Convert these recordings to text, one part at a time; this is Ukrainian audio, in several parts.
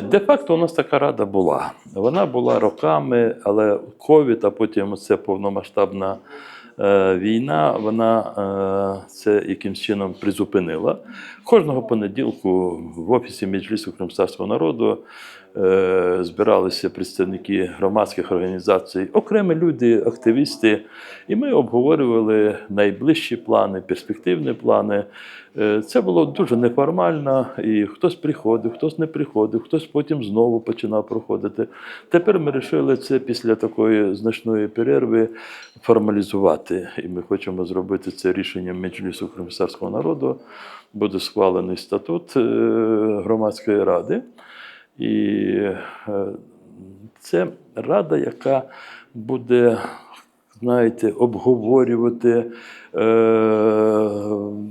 Де-факто у нас така рада була. Вона була роками, але ковід, а потім це повномасштабна е, війна, вона е, це якимсь чином призупинила. Кожного понеділку в офісі Меджлісу Кримстарського народу збиралися представники громадських організацій, окремі люди, активісти, і ми обговорювали найближчі плани, перспективні плани. Е, Це було дуже неформально, і хтось приходив, хтось не приходив, хтось потім знову починав проходити. Тепер ми вирішили це після такої значної перерви формалізувати. І ми хочемо зробити це рішенням Меджлісу Кримстарського народу. Буде схвалений статут е, громадської ради. І е, це рада, яка буде, знаєте, обговорювати, е,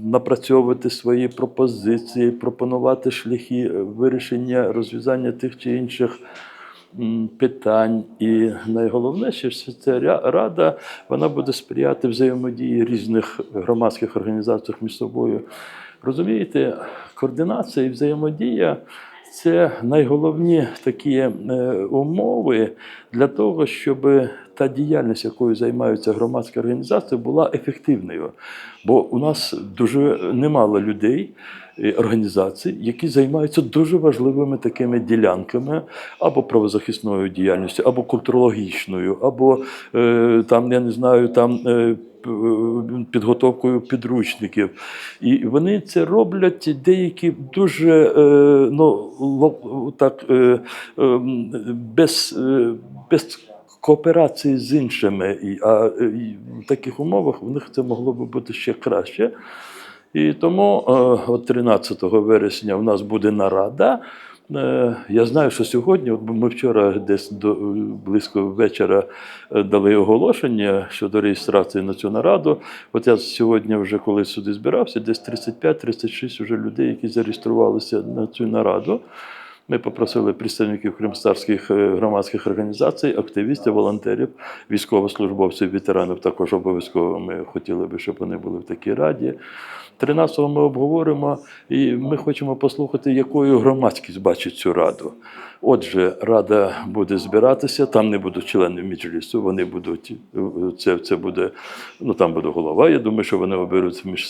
напрацьовувати свої пропозиції, пропонувати шляхи вирішення, розв'язання тих чи інших питань. І найголовніше, що ця рада вона буде сприяти взаємодії різних громадських організацій між собою. Розумієте, координація і взаємодія це найголовні такі е, умови для того, щоб та діяльність, якою займаються громадські організації, була ефективною. Бо у нас дуже немало людей. і Організацій, які займаються дуже важливими такими ділянками або правозахисною діяльністю, або культурологічною, або е, там, я не знаю, там е, е, підготовкою підручників. І вони це роблять деякі дуже е, ну, так, е, е, без, е, без кооперації з іншими. І, а і в таких умовах в них це могло би бути ще краще. І тому е, от 13 вересня в нас буде нарада. Е, Я знаю, що сьогодні, от ми вчора десь до близько вечора е, дали оголошення щодо реєстрації на цю нараду. От я сьогодні, вже коли сюди збирався, десь 35-36 вже людей, які зареєструвалися на цю нараду. Ми попросили представників кримстарських е, громадських організацій, активістів, волонтерів, військовослужбовців, ветеранів також обов'язково. Ми хотіли би, щоб вони були в такій раді. 13-го ми обговоримо, і ми хочемо послухати, якою громадськість бачить цю раду. Отже, рада буде збиратися, там не будуть члени Меджлісу, вони будуть е, це, це буде, ну там буде голова. Я думаю, що вони оберуться між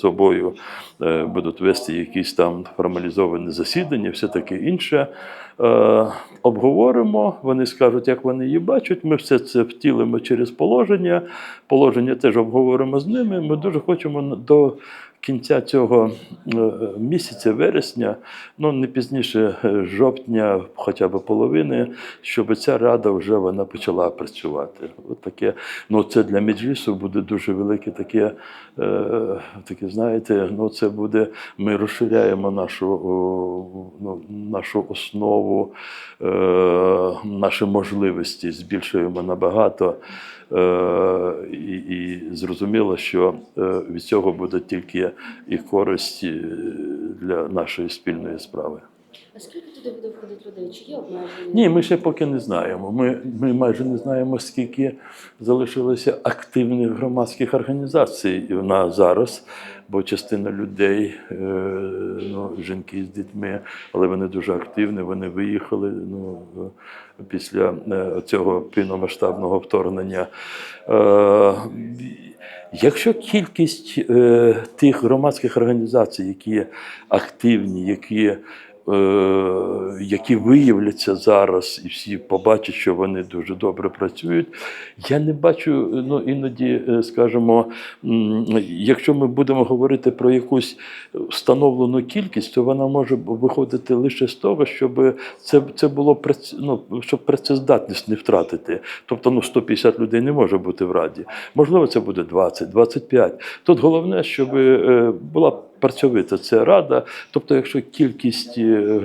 собою, е, будуть вести якісь там формалізовані засідання, все таке інше. Е, обговоримо, вони скажуть, як вони її бачать. Ми все це втілимо через положення. Положення теж обговоримо з ними. Ми дуже хочемо до кінця цього е, місяця, вересня, ну не пізніше е, жовтня, хоча б половини, щоб ця рада вже вона почала працювати. От таке, ну це для Меджлісу буде дуже велике таке, е, таке, знаєте, ну це буде. Ми розширяємо нашу, ну, нашу основу, наші можливості збільшуємо набагато. І, і зрозуміло, що від цього буде тільки і користь е, для нашої спільної справи. А скільки туди буде входити людей? Чи є обмеження? Ні, ми ще поки не знаємо. Ми, ми майже не знаємо, скільки залишилося активних громадських організацій на зараз, бо частина людей, е, ну, жінки з дітьми, але вони дуже активні, вони виїхали ну, після е, цього повномасштабного вторгнення. Якщо кількість е, тих громадських організацій, які активні, які які виявляться зараз, і всі побачать, що вони дуже добре працюють. Я не бачу, ну іноді, е, скажімо, якщо ми будемо говорити про якусь встановлену кількість, то вона може виходити лише з того, щоб це, це було ну, щоб працездатність не втратити. Тобто, ну 150 людей не може бути в раді. Можливо, це буде 20, 25. Тут головне, щоб е, була працьовита це рада. Тобто, якщо кількість е,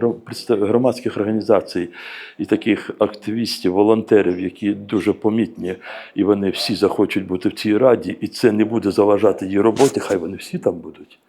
громадських організацій і таких активістів, волонтерів, які дуже помітні, і вони всі захочуть бути в цій раді, і це не буде заважати її роботі, хай вони всі там будуть.